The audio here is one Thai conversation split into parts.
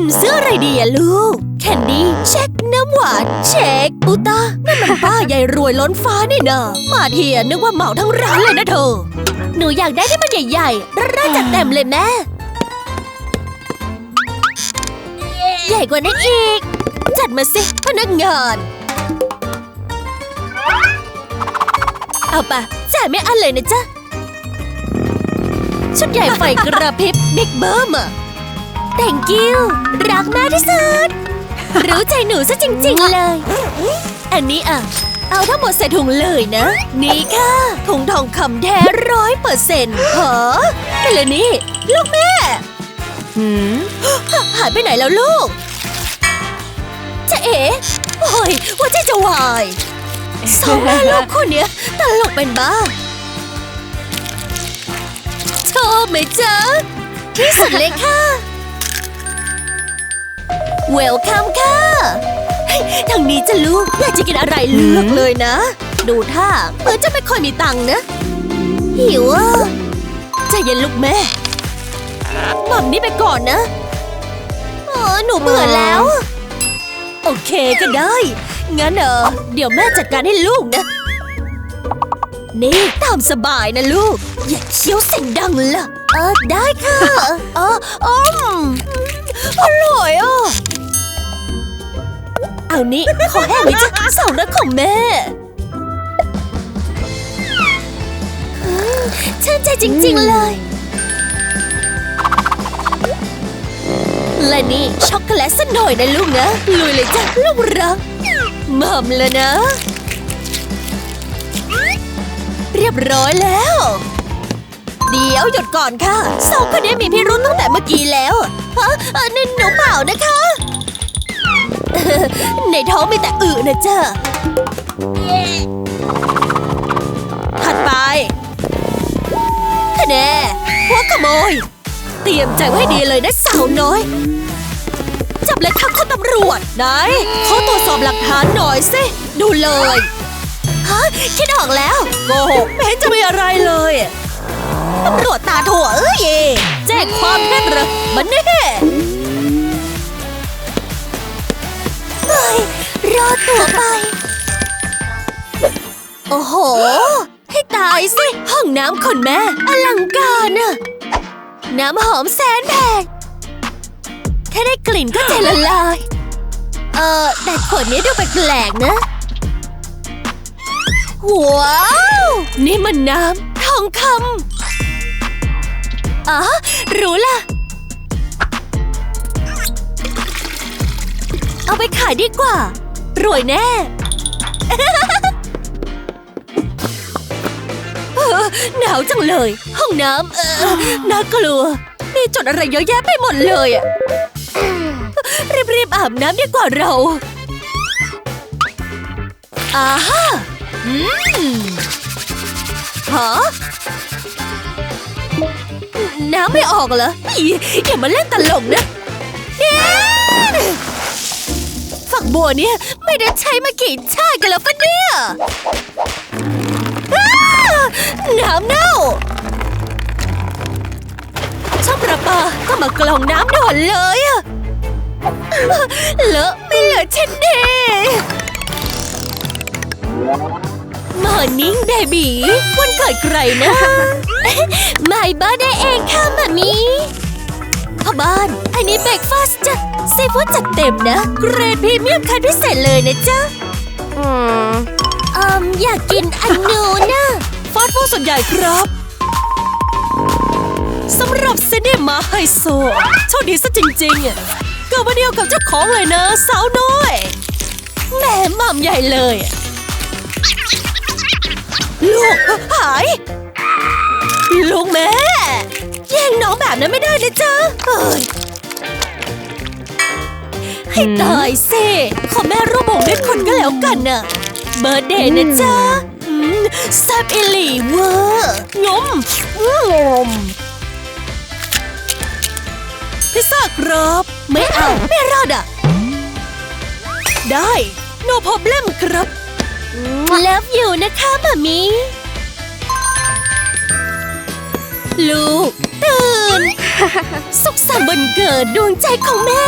มซื้ออะไรดีอะลูก แคนดี้เช็คน้ำหวานเช็คอุตานั่นมันป้าใหญ่รวยล้นฟ้านี่นะมาเทียนึกว่าเหมาทั้งร้านเลยนะเธอ หนูอยากได้ที่มันใหญ่ๆร่าจัดเต็มเลยแม่ ใหญ่กว่านั้นอีก จัดมาสิพนักงานเอาปะจ่ายไม่อันเลยนะจ๊ะ ชุดใหญ่ไฟกระพริบบิ๊กเบิ้มอะ thank you รักแม่ที่สุด รู้ใจหนูซะจริง ๆ เลย อันนี้อะ เอาทั้งหมดใส่ถุงเลยนะ นี่ค่ะถุงทองคำแท้ร้อยเปอร์เซ็นต์เหรอกันเลยนี่ ลูกแม่หืมหายไปไหนแล้วลูกจะเอ๋โอ้ยว่าจะจะวายสองแม่ลูกคนเนี้ยตลกเป็นบ้าชอบไหมจ๊ะที่สุดเลยค่ะ เวลคัมค่ะเฮ้ยทางนี้จะลูกอยากจะกินอะไรเลือกเลยนะ ดูท่าเหมือนจะไม่ค่อยมีตังค์นะ หิวอะใจเย็นลูกแม่หม่ำนี่ไปก่อนนะเออหนูเบื่อแล้ว โอเคก็ได้ งั้นเออเดี๋ยวแม่จัดการให้ลูกนะ นี่ตามสบายนะลูก อย่าเคี้ยวเสียงดังล่ะ เออได้ค่ะ เอออมอร่อยอะ เอานี่ขอแห้งเลยจ้ะสาวรักของแม่ชื่นใจจริงๆเลย และนี่ช็อกโกแลตสักหน่อยนะลูกนะ ลุยเลยจ้ะลูกรักม่ำแล้วนะ เรียบร้อยแล้ว เดี๋ยวหยุดก่อนค่ะสองคนนี้มีพิรุธตั้งแต่เมื่อกี้แล้วฮะนี่หนูเปล่านะคะ ในท้องมีแต่อึนะจ๊ะถัดไปคะแน่หัวขโมย เตรียมใจไว้ให้ดีเลยนะสาวน้อย จับเลยค่ะคุณตำรวจไหนขอตรวจสอบหลักฐานหน่อยสิดูเลยฮะคิดออกแล้วโกหกไม่เห็นจะมีอะไรเลยตำรวจตาถั่วเอ้ยแจ้งความแน่เหรอมันแน่ รอดตัวไป โอ้โห ให้ตายสิ ห้องน้ำคนแม่ อลังการอะน้ำหอมแสนแพงแค่ได้กลิ่นก็ใจละลาย เออแต่ขวดนี้ดูแปลกๆนะ ว้าว นี่มันน้ำทองคำอ๋อ รู้ละเอาไปขายดีกว่า รวยแน่ หนาวจังเลย ห้องน้ำน่ากลัว มีจดอะไรเยอะแยะไปหมดเลยอะรีบๆอาบน้ำดีกว่าเราอาฮะอืมฮะน้ำไม่ออกเหรออย่ามาเล่นตลกนะเอ๊ะ ฝักบัวเนี่ย ไม่ได้ใช้มากี่ชาติกันแล้วปะเนี่ยน้ำเน่าช่างประปาก็มากรองน้ำด่วนเลยอะเลอะไม่เหลือชิ้นดีมอร์นิ่งเบบีวันเกิดใครนะไม่บอร์ได้เองค่ะมามีพ่อบ้าน อันนี้เบรกฟาสต์จ้ะ ซีฟู้ดจัดเต็มนะ เกรดพรีเมียมคันพิเศษเลยนะจ๊ะอืมอืมอยากกินอันนูนนะฟาสต์ฟู้ดส่วนใหญ่ครับสำหรับเซเนมาไฮโซโชคดีซะจริงๆอะเกิดวันเดียวกับเจ้าของเลยนะ สาวน้อยแหม่หม่ำใหญ่เลยอะลูกหาย ลูกแม่ แย่งน้องแบบนั้นไม่ได้นะจ๊ะเอ้ย ให้ตายสิขอแม่ร่วมวงด้วยคนก็แล้วกันน่ะ เบอร์เดย์นะจ๊ะอืมแซ่บอิลีเวอร์งมงมพิซซ่าครับไม่เอา ไม่รอดอะ ได้ no problem ครับเลิฟอยู่นะคะมามี ลูก ตื่น สุขสันต์วันเกิดดวงใจของแม่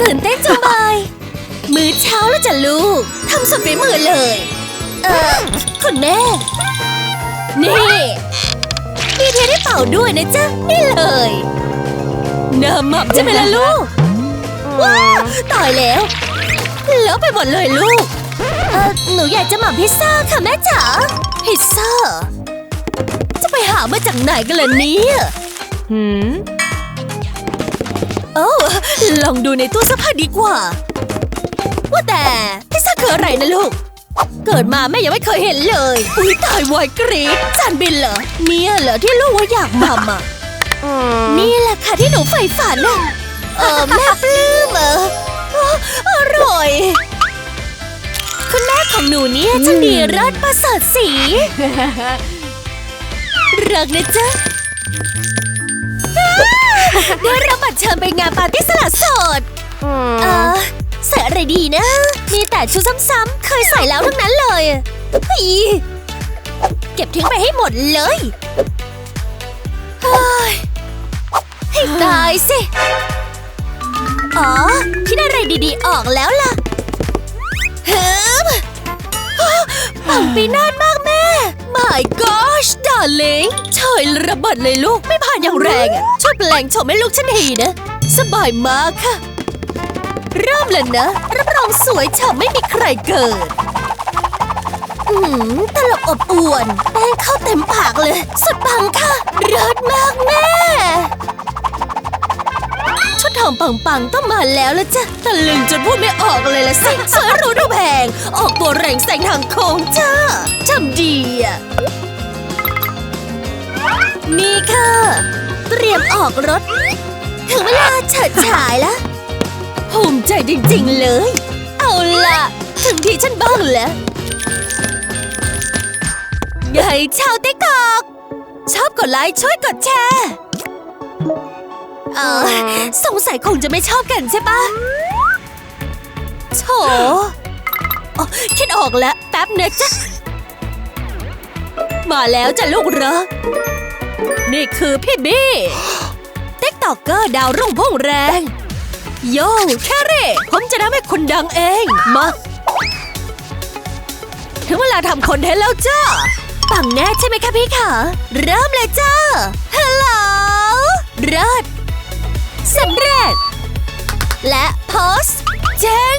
ตื่นเต้นจังเลยมื้อเช้าแล้วจ้ะลูกทำสุดฝีมือเลย เออคุณแม่ นี่มีเทียนให้เป่าด้วยนะจ๊ะ นี่เลยเนื้อหมับใช่ไหมล่ะลูก ว้าวตายแล้วเลอะไปหมดเลยลูก เออหนูอยากจะหม่ำพิซซ่าค่ะแม่จ๋าพิซซ่าจะไปหามาจากไหนกันล่ะเนี่ย หืมโอ้ลองดูในตู้เสื้อผ้าดีกว่า ว่าแต่พิซซ่าคืออะไรนะลูก เกิดมาแม่ยังไม่เคยเห็นเลย อุ้ยตายวายกรี๊ดจานบินเหรอ เนี่ยเหรอที่ลูกว่าอยากหม่ำอะนี่แหละค่ะที่หนูใฝ่ฝันน่ะ เออแม่ปลื้มเอออ๋ออร่อย คุณแม่ของหนูเนี่ยช่างดีเลิศประเสริฐสีรักนะจ๊ะอ้า ได้รับบัตรเชิญไปงานปาร์ตี้สละโสด เออใส่อะไรดีนะ มีแต่ชุดซ้ำๆ เคยใส่แล้วทั้งนั้นเลยเฮ้ยเก็บทิ้งไปให้หมดเลยเฮ้ยให้ตายสิ อ๋อ คิดอะไรดีๆ ออกแล้วล่ะเฮ้มปังปีนาดมากแม่ My gosh darling เฉยระเบิดเลยลูกไม่ผ่านอย่างแรงอะช่วยแปลงโฉมให้ลูกฉันทีนะ สบายมากค่ะ เริ่มแล้วนะ รับรองสวยฉ่ำไม่มีใครเกิดอืมตลบอบอวนแป้งเข้าเต็มปากเลย สุดปังค่ะเลิศมากแม่ ชุดทองปังๆต้องมาแล้วละจ้ะตะลึงจนพูดไม่ออกเลยละสิสวยรู้ดูแพง ออกตัวแรงแสงทางโค้งจ้าจำดีอะนี่ค่ะ เตรียมออกรถ ถึงเวลาเฉิดฉายแล้วภูมิใจจริงๆเลย เอาล่ะ ถึงที่ฉันบ้างแล้วไงชาวติ๊กตอกชอบกดไลค์ช่วยกดแชร์ เออ สงสัยคงจะไม่ชอบกันใช่ปะโถอ๋อคิดออกแล้วแป๊บนะจ๊ะ มาแล้วจ้ะลูกเหรอ นี่คือพี่บี้ติ๊กตอกเกอร์ดาวรุ่งพุ่งแรง โย่แคเร่ผมจะทำให้คุณดังเอง มา ถึงเวลาทำคอนเทนต์แล้วจ้าปังแน่ใช่ไหมคะพี่ขา เริ่มเลยจ้าฮัลโหลเริศ สำเร็จ และโพสเจ๋ง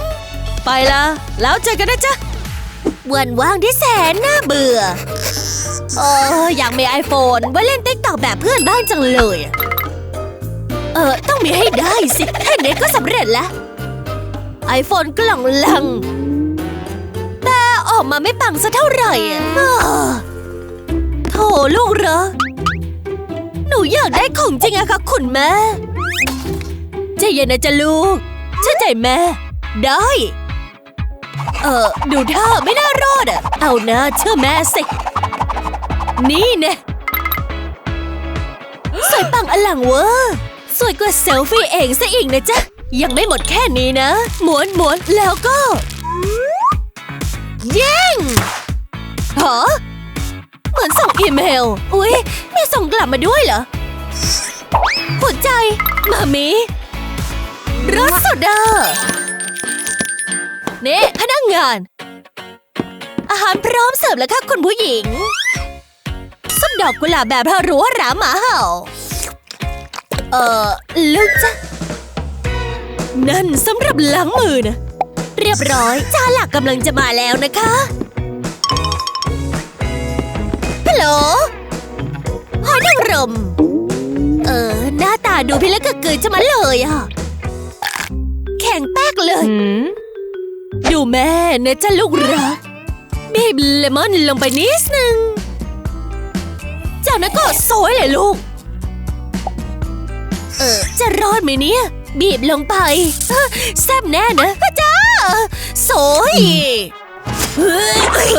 ไปละแล้วเจอกันนะจ๊ะ วันว่างที่แสนน่าเบื่อเอออยากมีไอโฟนไว้เล่นติ๊กตอกแบบเพื่อนบ้างจังเลย เออ ต้องมีให้ได้สิ แค่นี้ก็สำเร็จแล้ว ไอโฟนกล่องลัง แต่ออกมาไม่ปังสักเท่าไหร่อะอ้อโถลูกเหรอ หนูอยากได้ของจริงอะค่ะคุณแม่ ใจเย็นนะจ๊ะลูกเชื่อใจแม่ ได้ เออดูท่าไม่น่ารอดอะเอานะเชื่อแม่สิ นี่เนะสวยปังอลังเวอร์สวยกว่าเซลฟี่เองซะอีกนะจ๊ะ ยังไม่หมดแค่นี้นะม้วนม้วนแล้วก็ เย้งหรอเหมือนส่งอีเมล อุ๊ย มีส่งกลับมาด้วยเหรอหัวใจ มามี รสสุดานี่พนักงาน อาหารพร้อมเสิร์ฟแล้วค่ะคุณผู้หญิงส้มดอกกุหลาบแบบพารัวหราหมาเห่า เอ่อลูกจ้ะ นั่นสำหรับล้างมือนะ เรียบร้อยจานหลักกำลังจะมาแล้วนะคะฮัลโหลหอยนางรม เออ หน้าตาดูพี่เล็กกะเกิดจะมาเลยอะ เลยหืมดูแม่นะจ้าลูกรักบีบเลมอนลงไปนิดนึง จากนั้นก็โซยเลยลูก เออจะรอดไหมเนี่ย บีบลงไปเอ้อแซ่บแน่นะพระเจ้าโซยเฮ้ย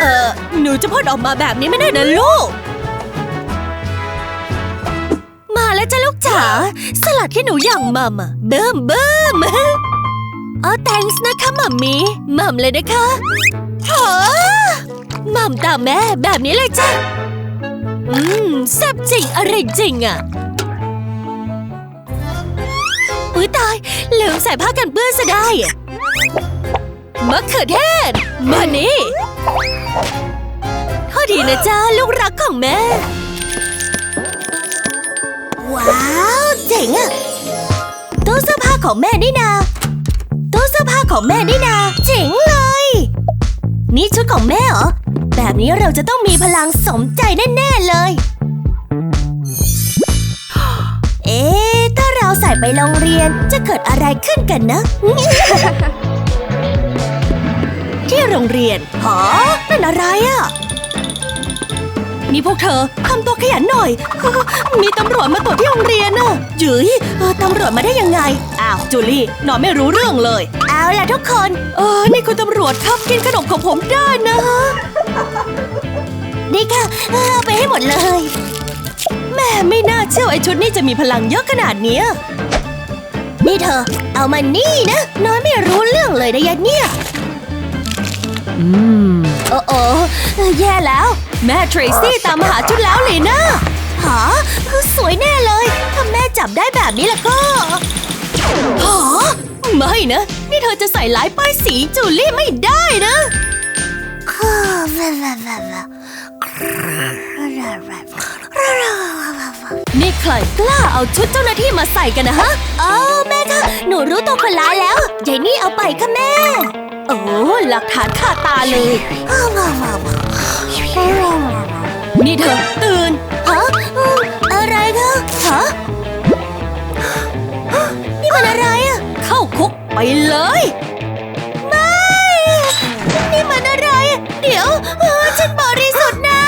เออหนูจะพ่นออกมาแบบนี้ไม่ได้นะลูก มาแล้วจ้าลูกจ๋าสลัดที่หนูอยากมัมอะเบิ่มเบิ่มอ๋อ thanks นะคะมัมมี่มัมเลยนะคะโอ้มัมตามแม่แบบนี้เลยจ้ะอืมแซ่บจริงอะไรจริงอะอุ้ยตาย ลืมใส่ผ้ากันเปื้อนซะได้อะมะเขือเทศ มานี่ข้อดีนะจ๊ะลูกรักของแม่ ว้าว เจ๋งอะตู้เสื้อผ้าของแม่นี่นาตู้เสื้อผ้าของแม่นี่นาเจ๋งเลย นี่ชุดของแม่เหรอ แบบนี้เราจะต้องมีพลังสมใจแน่ๆเลย เอ๊ะถ้าเราใส่ไปโรงเรียนจะเกิดอะไรขึ้นกันนะ ที่โรงเรียนหอนั่นอะไรอะ นี่พวกเธอทำตัวขยันหน่อย มีตำรวจมาตรวจที่โรงเรียนน่ะจืยเออตำรวจมาได้ยังไง อ้าว จูลี่หนอนไม่รู้เรื่องเลย เอาล่ะทุกคน เออ นี่คุณตำรวจครับกินขนมของผมได้นะฮะนี่ค่ะเออเอาไปให้หมดเลย แม่ไม่น่าเชื่อไอ้ชุดนี้จะมีพลังเยอะขนาดเนี้ยนี่เธอ เอามานี่นะน้อยไม่รู้เรื่องเลยนะยะเนี่ย อืม โอ้โอ้แย่แล้ว แม่เทรซี่ตามมาหาชุดแล้วเลยนะหาสวยแน่เลย ถ้าแม่จับได้แบบนี้แล้วก็หาไม่นะ นี่เธอจะใส่ลายป้ายสีจูลี่ไม่ได้นะนี่ใครกล้าเอาชุดเจ้าหน้าที่มาใส่กันนะฮะเอาแม่คะ หนูรู้ตัวคนร้ายแล้วยายนี่เอาไปค่ะแม่ โอ้หลักฐานคาตาเลย นี่เธอ ตื่น ฮะอะไรคะฮะนี่มันอะไรอะเข้าคุกไปเลย ไม่นี่มันอะไรเดี๋ยวเออฉันบริสุทธิ์นะ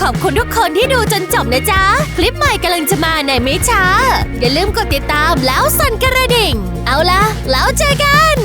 ขอบคุณทุกคนที่ดูจนจบนะจ๊ะ คลิปใหม่กำลังจะมาในไม่ช้า อย่าลืมกดติดตามแล้วสั่นกระดิ่ง เอาละแล้วเจอกัน